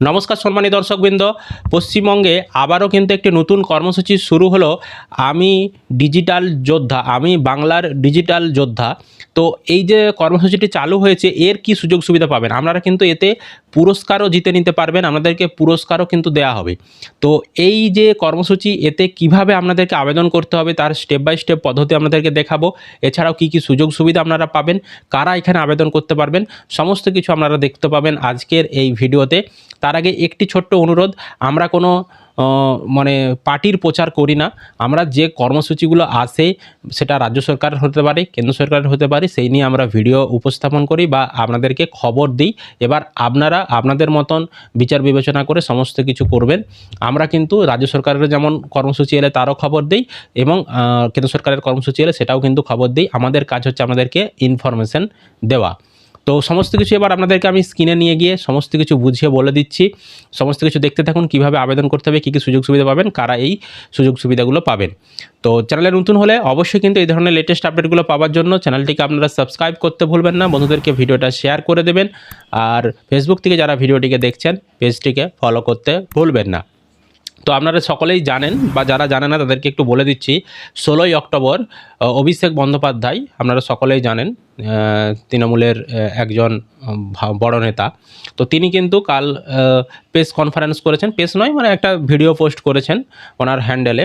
নমস্কার সম্মানী দর্শকবৃন্দ। পশ্চিমবঙ্গে আবারও কিন্তু একটি নতুন কর্মসূচি শুরু হলো। আমি ডিজিটাল যোদ্ধা, আমি বাংলার ডিজিটাল যোদ্ধা। তো এই যে কর্মসূচিটি চালু হয়েছে, এর কি সুযোগ সুবিধা পাবেন? আপনারা কিন্তু এতে পুরস্কারও জিতে নিতে পারবেন, আপনাদেরকে পুরস্কারও কিন্তু দেয়া হবে। তো এই যে কর্মসূচি, এতে কীভাবে আপনাদেরকে আবেদন করতে হবে, তার স্টেপ বাই স্টেপ পদ্ধতি আপনাদেরকে দেখাবো। এছাড়াও কি কি সুযোগ সুবিধা আপনারা পাবেন, কারা এখানে আবেদন করতে পারবেন, সমস্ত কিছু আপনারা দেখতে পাবেন আজকের এই ভিডিওতে। তার আগে একটি ছোট্ট অনুরোধ, আমরা কোনো মানে পার্টির প্রচার করি না। আমরা যে কর্মসূচিগুলো আসে সেটা রাজ্য সরকারের হতে পারে, কেন্দ্র সরকারের হতে পারে, সেই নিয়ে আমরা ভিডিও উপস্থাপন করি বা আপনাদেরকে খবর দিই। এবার আপনারা আপনাদের মতন বিচার বিবেচনা করে সমস্ত কিছু করবেন। আমরা কিন্তু রাজ্য সরকারের যেমন কর্মসূচি এলে তারও খবর দিই এবং কেন্দ্র সরকারের কর্মসূচি এলে সেটাও কিন্তু খবর দিই। আমাদের কাজ হচ্ছে আমাদেরকে ইনফরমেশন দেওয়া। তো সমস্ত কিছু এবার আপনাদেরকে আমি স্ক্রিনে নিয়ে গিয়ে সমস্ত কিছু বুঝিয়ে বলে দিচ্ছি। সমস্ত কিছু দেখতে থাকুন, কীভাবে আবেদন করতে হবে, কী কী সুযোগ সুবিধা পাবেন, কারা এই সুযোগ সুবিধাগুলো পাবেন। তো চ্যানেলে নতুন হলে অবশ্যই কিন্তু এই ধরনের লেটেস্ট আপডেটগুলো পাওয়ার জন্য চ্যানেলটিকে আপনারা সাবস্ক্রাইব করতে ভুলবেন না, বন্ধুদেরকে ভিডিওটা শেয়ার করে দেবেন। আর ফেসবুক থেকে যারা ভিডিওটিকে দেখছেন পেজটিকে ফলো করতে ভুলবেন না। তো আপনারা সকলেই জানেন বা যারা জানে না, তাদেরকে একটু বলে দিচ্ছি। ষোলোই অক্টোবর অভিষেক বন্দ্যোপাধ্যায়, আপনারা সকলেই জানেন তৃণমূলের একজন বড় নেতা। তো তিনি কিন্তু কাল প্রেস কনফারেন্স করেছেন। প্রেস নয় মানে একটা ভিডিও পোস্ট করেছেন ওনার হ্যান্ডেলে।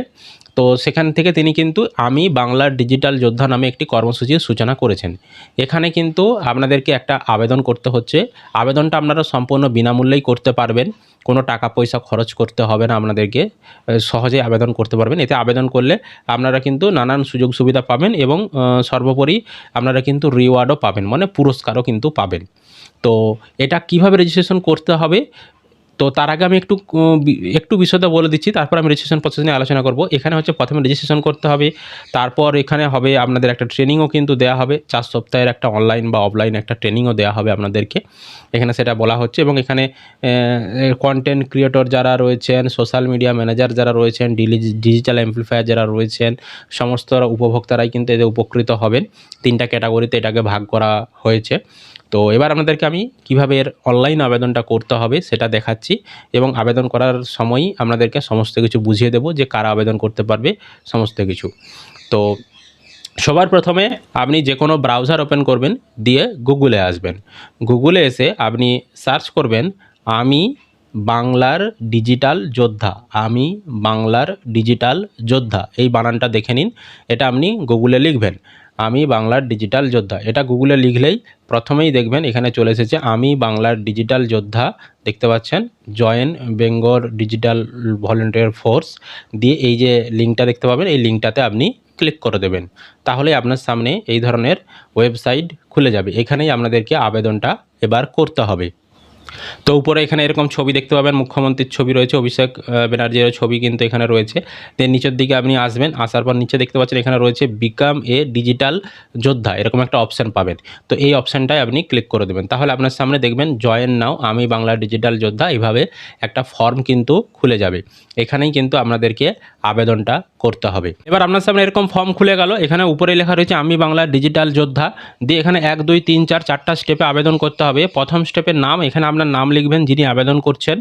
তো সেখান থেকে তিনি কিন্তু আমি বাংলার ডিজিটাল যোদ্ধা নামে একটি কর্মসূচির সূচনা করেছেন। এখানে কিন্তু আপনাদেরকে একটা আবেদন করতে হচ্ছে। আবেদনটা আপনারা সম্পূর্ণ বিনামূল্যেই করতে পারবেন। কোনো টাকা পয়সা খরচ করতে হবে না আপনাদেরকে। আহ, সহজেই আবেদন করতে পারবেন। এতে আবেদন করলে আপনারা কিন্তু নানান সুযোগ সুবিধা পাবেন এবং সর্বোপরি আপনারা কিন্তু রিওয়ার্ডও পাবেন। মানে পুরস্কারও কিন্তু পাবেন। তো এটা কীভাবে রেজিস্ট্রেশন করতে হবে? তো তার আগে আমি একটু একটু বিষয়টা বলে দিচ্ছি, তারপর আমি রেজিস্ট্রেশন প্রসেস নিয়ে আলোচনা করব। এখানে হচ্ছে প্রথমে রেজিস্ট্রেশন করতে হবে, তারপর এখানে হবে আপনাদের একটা ট্রেনিংও কিন্তু দেওয়া হবে, চার সপ্তাহের একটা অনলাইন বা অফলাইন একটা ট্রেনিংও দেওয়া হবে আপনাদেরকে। এখানে সেটা বলা হচ্ছে এবং এখানে কন্টেন্ট ক্রিয়েটর যারা রয়েছেন সোশ্যাল মিডিয়া ম্যানেজার যারা রয়েছেন ডিজিটাল অ্যাম্পলিফায়ার যারা রয়েছেন, সমস্ত উপভোক্তারাই কিন্তু এতে উপকৃত হবেন। তিনটা ক্যাটাগরিতে এটাকে ভাগ করা হয়েছে। তো এবার আপনাদেরকে আমি কীভাবে এর অনলাইন আবেদনটা করতে হবে সেটা দেখাচ্ছি এবং আবেদন করার সময়ই আপনাদেরকে সমস্ত কিছু বুঝিয়ে দেবো যে কারা আবেদন করতে পারবে সমস্ত কিছু। তো সবার প্রথমে আপনি যে কোনো ব্রাউজার ওপেন করবেন, দিয়ে গুগলে আসবেন। গুগলে এসে আপনি সার্চ করবেন, আমি বাংলার ডিজিটাল যোদ্ধা, আমি বাংলার ডিজিটাল যোদ্ধা, এই বানানটা দেখে নিন, এটা আপনি গুগলে লিখবেন। আমি বাংলার ডিজিটাল যোদ্ধা। এটা গুগলে লিখলেই প্রথমেই দেখবেন এখানে চলে এসেছে, আমি বাংলার ডিজিটাল যোদ্ধা। দেখতে পাচ্ছেন join Bengal digital volunteer force দিয়ে এই যে লিঙ্কটা দেখতে পাবেন, এই লিঙ্কটাতে আপনি ক্লিক করে দেবেন। তাহলে আপনার সামনে এই ধরনের ওয়েবসাইট খুলে যাবে। এখানেই আপনাদেরকে আবেদনটা এবার করতে হবে। তো উপরে এখানে এরকম ছবি দেখতে পাবেন, মুখ্যমন্ত্রীর ছবি রয়েছে, অভিষেক ব্যানার্জির ছবি কিন্তু এখানে রয়েছে। দেন নিচের দিকে আপনি আসবেন, আসার পর নিচে দেখতে পাচ্ছেন এখানে রয়েছে বিকাম এ ডিজিটাল যোদ্ধা এরকম একটা অপশান পাবেন। তো এই অপশানটায় আপনি ক্লিক করে দেবেন। তাহলে আপনার সামনে দেখবেন জয়েন নাও আমি বাংলা ডিজিটাল যোদ্ধা এইভাবে একটা ফর্ম কিন্তু খুলে যাবে। এখানেই কিন্তু আপনাদেরকে আবেদনটা করতে হবে। এবার আপনার সামনে এরকম ফর্ম খুলে গেল, এখানে উপরে লেখা রয়েছে, আমি বাংলা ডিজিটাল যোদ্ধা দিয়ে এখানে এক, দুই, তিন, চার, চারটা স্টেপে আবেদন করতে হবে। প্রথম স্টেপের নাম, এখানে আপনার নাম লিখবেন যিনি আবেদন করছেন।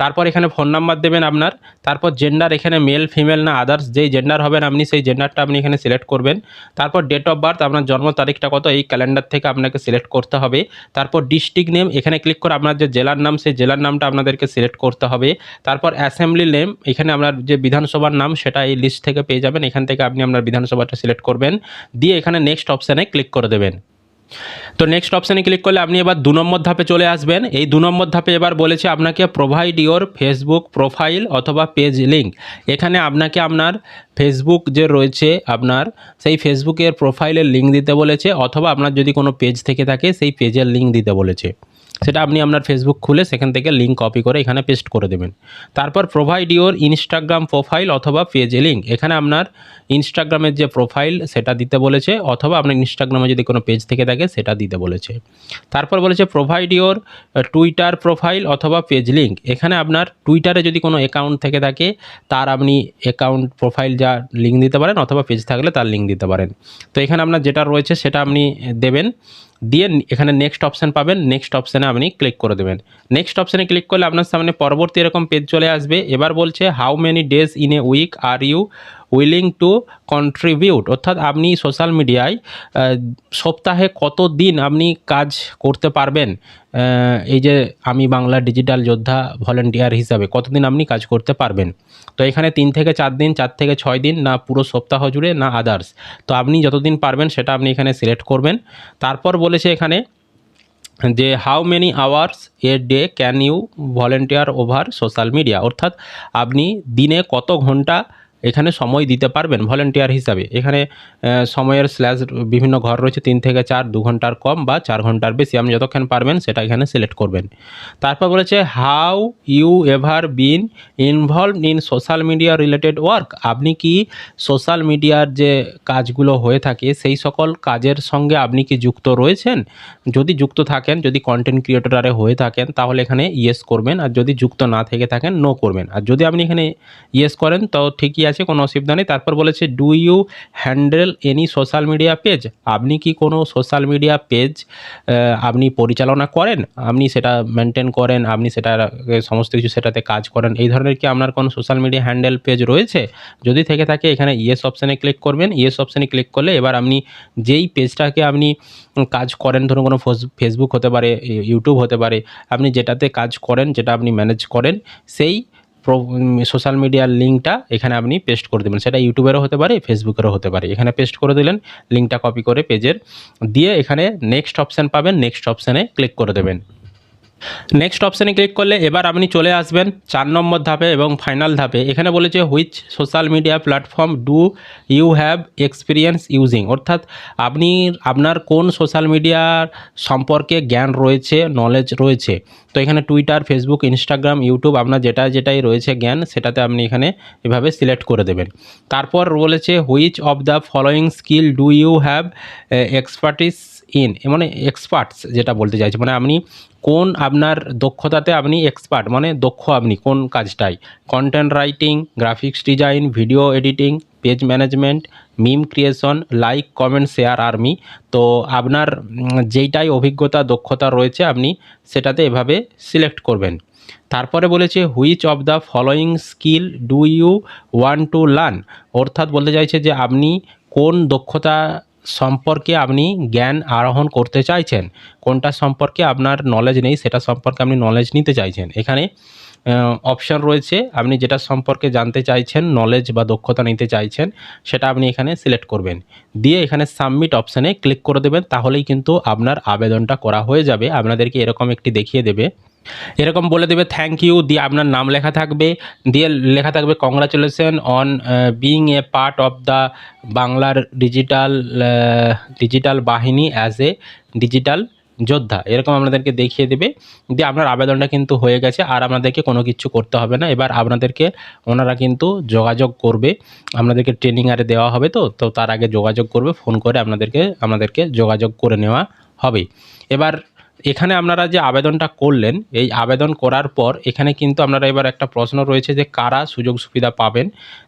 তারপর এখানে ফোন নাম্বার দেবেন আপনার। তারপর জেন্ডার এখানে মেল ফিমেল না আদার্স যেই জেন্ডার হবেন আপনি সেই জেন্ডারটা আপনি এখানে সিলেক্ট করবেন। তারপর ডেট অফ বার্থ আপনার জন্ম তারিখটা কত, এই ক্যালেন্ডার থেকে আপনাকে সিলেক্ট করতে হবে। তারপর ডিস্ট্রিক্ট নেম এখানে ক্লিক করে আপনার যে জেলার নাম, সেই জেলার নামটা আপনাদেরকে সিলেক্ট করতে হবে। তারপর অ্যাসেম্বলি নেম এখানে আপনার যে বিধানসভার নাম, সেটা এই লিস্ট থেকে পেয়ে যাবেন। এখান থেকে আপনি আপনার বিধানসভাটা সিলেক্ট করবেন। দিয়ে এখানে নেক্সট অপশানে ক্লিক করে দেবেন। তো নেক্সট অপশানে ক্লিক করলে আপনি এবার দু নম্বর ধাপে চলে আসবেন। এই দু নম্বর ধাপে এবার বলেছে আপনাকে প্রোভাইড ইওর ফেসবুক প্রোফাইল অথবা পেজ লিঙ্ক এখানে আপনাকে আপনার ফেসবুক যে রয়েছে আপনার, সেই ফেসবুকের প্রোফাইলের লিঙ্ক দিতে বলেছে, অথবা আপনার যদি কোনো পেজ থেকে থাকে, সেই পেজের লিঙ্ক দিতে বলেছে। সেটা আপনি আপনার ফেসবুক খুলে সেখান থেকে লিঙ্ক কপি করে এখানে পেস্ট করে দেবেন। তারপর প্রোভাইড ইওর ইনস্টাগ্রাম প্রোফাইল অথবা পেজ লিঙ্ক এখানে আপনার ইনস্টাগ্রামের যে প্রোফাইল সেটা দিতে বলেছে, অথবা আপনার ইনস্টাগ্রামে যদি কোনো পেজ থেকে থাকে, সেটা দিতে বলেছে। তারপর বলেছে প্রোভাইড ইওর টুইটার প্রোফাইল অথবা পেজ লিঙ্ক এখানে আপনার টুইটারে যদি কোনো অ্যাকাউন্ট থেকে থাকে, তার আপনি অ্যাকাউন্ট প্রোফাইল যা লিঙ্ক দিতে পারেন, অথবা পেজ থাকলে তার লিঙ্ক দিতে পারেন। তো এখানে আপনার যেটা রয়েছে, সেটা আপনি দেবেন। দিয়ে এখানে নেক্সট অপশান পাবেন। নেক্সট অপশানে আপনি ক্লিক করে দেবেন। নেক্সট অপশানে ক্লিক করলে আপনার সামনে পরবর্তী এরকম পেজ চলে আসবে। এবার বলছে how many days in a week are you willing to contribute অর্থাৎ আপনি সোশ্যাল মিডিয়ায় সপ্তাহে কত দিন আপনি কাজ করতে পারবেন? এই যে আমি বাংলা ডিজিটাল যোদ্ধা ভলেন্টিয়ার হিসাবে কতদিন আপনি কাজ করতে পারবেন? তো এখানে তিন থেকে চার দিন, চার থেকে ছয় দিন, না পুরো সপ্তাহ জুড়ে, না আদার্স তো আপনি যতদিন পারবেন সেটা আপনি এখানে সিলেক্ট করবেন। তারপর বলেছে এখানে যে how many hours a day can you volunteer over social media অর্থাৎ আপনি দিনে কত ঘণ্টা এখানে সময় দিতে পারবেন ভলেন্টিয়ার হিসাবে। এখানে সময়ের স্ল্যাশ বিভিন্ন ঘর রয়েছে, তিন থেকে চার, দু ঘণ্টার কম বা চার ঘণ্টার বেশি। আপনি যতক্ষণ পারবেন সেটা এখানে সিলেক্ট করবেন। তারপর বলেছে how you ever been involve in social media related work আপনি কি সোশ্যাল মিডিয়ার যে কাজগুলো হয়ে থাকে, সেই সকল কাজের সঙ্গে আপনি কি যুক্ত রয়েছেন? যদি যুক্ত থাকেন, যদি কন্টেন্ট ক্রিয়েটরে হয়ে থাকেন, তাহলে এখানে ইয়েস করবেন। আর যদি যুক্ত না থেকে থাকেন নো করবেন। আর যদি আপনি এখানে ইয়েস করেন, তো ঠিকই আছে। কোনো অসুবিধা নেই। তারপর বলেছে do you handle any social media page আপনি কি কোনো সোশ্যাল মিডিয়া পেজ আপনি পরিচালনা করেন? আপনি সেটা মেনটেন করেন, আপনি সেটা সমস্ত কিছু সেটাতে কাজ করেন। এই ধরনের কি আপনার কোনো সোশ্যাল মিডিয়া হ্যান্ডেল পেজ রয়েছে? যদি থেকে থাকে, এখানে ইয়েস অপশানে ক্লিক করবেন। ইয়েস অপশানে ক্লিক করলে এবার আপনি যেই পেজটাকে আপনি কাজ করেন, ধরুন কোনো ফোস- ফেসবুক হতে পারে ইউটিউব হতে পারে, আপনি যেটাতে কাজ করেন, যেটা আপনি ম্যানেজ করেন, সেই সোশ্যাল মিডিয়ার লিঙ্কটা এখানে আপনি পেস্ট করে দেবেন। সেটা ইউটিউবেরও হতে পারে ফেসবুকেরও হতে পারে। এখানে পেস্ট করে দিলেন লিঙ্কটা কপি করে পেজের দিয়ে এখানে নেক্সট অপশান পাবেন নেক্সট অপশানে ক্লিক করে দেবেন। নেক্সট অপশানে ক্লিক করলে এবার আপনি চলে আসবেন চার নম্বর ধাপে এবং ফাইনাল ধাপে। এখানে বলেছে which social media platform do you have experience using অর্থাৎ আপনি, আপনার কোন সোশ্যাল মিডিয়ার সম্পর্কে জ্ঞান রয়েছে নলেজ রয়েছে। তো এখানে টুইটার ফেসবুক ইনস্টাগ্রাম ইউটিউব আপনার যেটা যেটাই রয়েছে জ্ঞান, সেটাতে আপনি এখানে এভাবে সিলেক্ট করে দেবেন। তারপর বলেছে which of the following skill do you have expertise in মানে এক্সপার্টস যেটা বলতে চাইছি। মানে আপনি কোন আপনার দক্ষতাতে আপনি এক্সপার্ট মানে দক্ষ আপনি কোন কাজটাই content writing graphics design video editing page management meme creation like comment share army তো আপনার যেইটাই অভিজ্ঞতা, দক্ষতা রয়েছে, আপনি সেটাতে এভাবে সিলেক্ট করবেন। তারপরে বলেছে which of the following skill do you want to learn অর্থাৎ বলতে চাইছে যে আপনি কোন দক্ষতা সম্পর্কে আপনি জ্ঞান আরোহণ করতে চাইছেন, কোনটা সম্পর্কে আপনার নলেজ নেই, সেটা সম্পর্কে আপনি নলেজ নিতে চাইছেন। এখানে অপশান রয়েছে। আপনি যেটা সম্পর্কে জানতে চাইছেন নলেজ বা দক্ষতা নিতে চাইছেন, সেটা আপনি এখানে সিলেক্ট করবেন। দিয়ে এখানে সাবমিট অপশানে ক্লিক করে দেবেন, তাহলেই কিন্তু আপনার আবেদনটা করা হয়ে যাবে। আপনাদেরকে এরকম একটি দেখিয়ে দেবে। এরকম বলে দেবে থ্যাংক ইউ দিয়ে আপনার নাম লেখা থাকবে। দিয়ে লেখা থাকবে congratulation on being a part of the বাংলার ডিজিটাল ডিজিটাল বাহিনী অ্যাজ এ ডিজিটাল যোদ্ধা, এরকম আপনাদেরকে দেখিয়ে দেবে। দিয়ে আপনার আবেদনটা কিন্তু হয়ে গেছে, আর আপনাদেরকে কোনো কিছু করতে হবে না। এবার আপনাদেরকে, ওনারা কিন্তু যোগাযোগ করবে। আপনাদেরকে ট্রেনিং আরে দেওয়া হবে তো তো তার আগে যোগাযোগ করবে ফোন করে আপনাদেরকে আপনাদেরকে যোগাযোগ করে নেওয়া হবে। এবার এখানে আপনারা যে আবেদনটা করলেন, এই আবেদন করার পর এখানে কিন্তু আপনারা এবার একটা প্রশ্ন রয়েছে যে কারা সুযোগ সুবিধা পাবেন।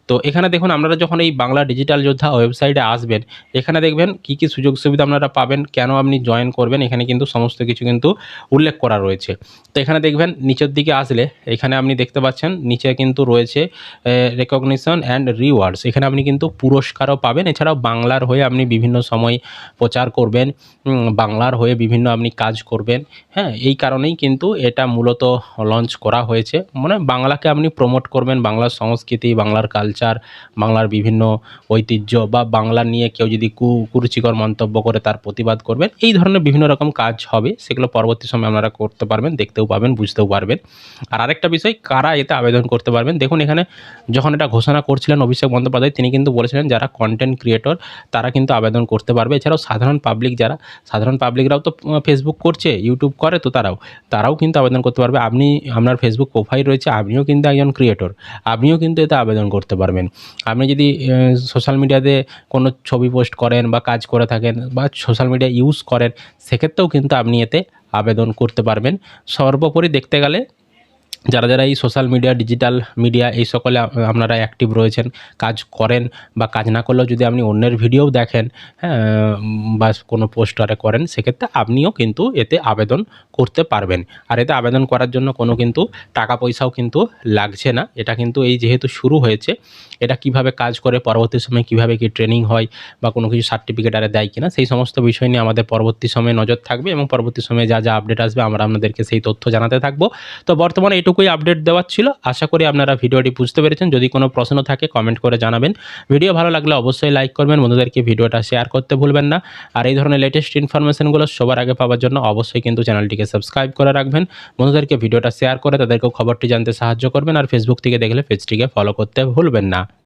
তো এখানে দেখুন আপনারা যখন এই বাংলা ডিজিটাল যোদ্ধা ওয়েবসাইটে আসবেন, এখানে দেখবেন কি কি সুযোগ সুবিধা আপনারা পাবেন, কেন আপনি জয়েন করবেন, এখানে কিন্তু সমস্ত কিছু কিন্তু উল্লেখ করা রয়েছে। তো এখানে দেখবেন নিচের দিকে আসলে, এখানে আপনি দেখতে পাচ্ছেন, নিচে কিন্তু রয়েছে রেকগনিশন অ্যান্ড রিওয়ার্ডস এখানে আপনি কিন্তু পুরস্কারও পাবেন, এছাড়াও বাংলার হয়ে আপনি বিভিন্ন সময় প্রচার করবেন বাংলার হয়ে বিভিন্ন আপনি কাজ করবেন। হ্যাঁ এই কারণেই কিন্তু এটা মূলত লঞ্চ করা হয়েছে। মানে বাংলাকে আপনি প্রমোট করবেন, বাংলার সংস্কৃতি, বাংলার কালচার বাংলার বিভিন্ন ঐতিহ্য বা বাংলা নিয়ে কেউ যদি কু, কুরুচিকর মন্তব্য করে তার প্রতিবাদ করবেন, এই ধরনের বিভিন্ন রকম কাজ হবে, সেগুলো পরবর্তী সময় আপনারা করতে পারবেন, দেখতেও পাবেন, বুঝতেও পারবেন। আর আরেকটা বিষয়, কারা এতে আবেদন করতে পারবেন? দেখুন, এখানে যখন এটা ঘোষণা করছিলেন অভিষেক বন্দ্যোপাধ্যায়, তিনি কিন্তু বলেছিলেন যারা কন্টেন্ট ক্রিয়েটর তারা কিন্তু আবেদন করতে পারবে। এছাড়াও সাধারণ পাবলিক যারা, সাধারণ পাবলিকরাও তো ফেসবুক করছে ইউটিউব করে তো তারাও তারাও কিন্তু আবেদন করতে পারবে। আপনি, আপনার ফেসবুক প্রোফাইল রয়েছে, আপনিও কিন্তু একজন ক্রিয়েটর আপনিও কিন্তু এতে আবেদন করতে পারবেন। আপনি যদি সোশ্যাল মিডিয়াতে কোনো ছবি পোস্ট করেন বা কাজ করে থাকেন বা সোশ্যাল মিডিয়া ইউজ করেন, সেক্ষেত্রেও কিন্তু আপনি এতে আবেদন করতে পারবেন। সর্বোপরি দেখতে গেলে যারা যারা এই সোশ্যাল মিডিয়া ডিজিটাল মিডিয়া এই সকলে আপনারা অ্যাক্টিভ রয়েছেন, কাজ করেন বা কাজ না করলেও যদি আপনি অন্যের ভিডিও দেখেন হ্যাঁ বা কোনো পোস্টারে করেন, সেক্ষেত্রে আপনিও কিন্তু এতে আবেদন করতে পারবেন। আর এতে আবেদন করার জন্য কোনো কিন্তু টাকা পয়সাও কিন্তু লাগছে না। এটা কিন্তু এই যেহেতু শুরু হয়েছে, এটা কীভাবে কাজ করে, পরবর্তী সময়ে কীভাবে কি ট্রেনিং হয় বা কোনো কিছু সার্টিফিকেট আরে দেয় কিনা, সেই সমস্ত বিষয় নিয়ে আমাদের পরবর্তী সময়ে নজর থাকবে এবং পরবর্তী সময়ে যা যা আপডেট আসবে আমরা আপনাদেরকে সেই তথ্য জানাতে থাকব। তো বর্তমানে এটুকুই আপডেট দেওয়ার ছিল। আশা করি আপনারা ভিডিওটি বুঝতে পেরেছেন। যদি কোনো প্রশ্ন থাকে কমেন্ট করে জানাবেন। ভিডিও ভালো লাগলে অবশ্যই লাইক করবেন। বন্ধুদেরকে ভিডিওটা শেয়ার করতে ভুলবেন না। আর এই ধরনের লেটেস্ট ইনফরমেশনগুলো সবার আগে পাওয়ার জন্য অবশ্যই কিন্তু চ্যানেলটিকে সাবস্ক্রাইব করে রাখবেন। বন্ধুদেরকে ভিডিওটা শেয়ার করে তাদেরকেও খবরটি জানতে সাহায্য করবেন। আর ফেসবুক থেকে দেখলে পেজটিকে ফলো করতে ভুলবেন না।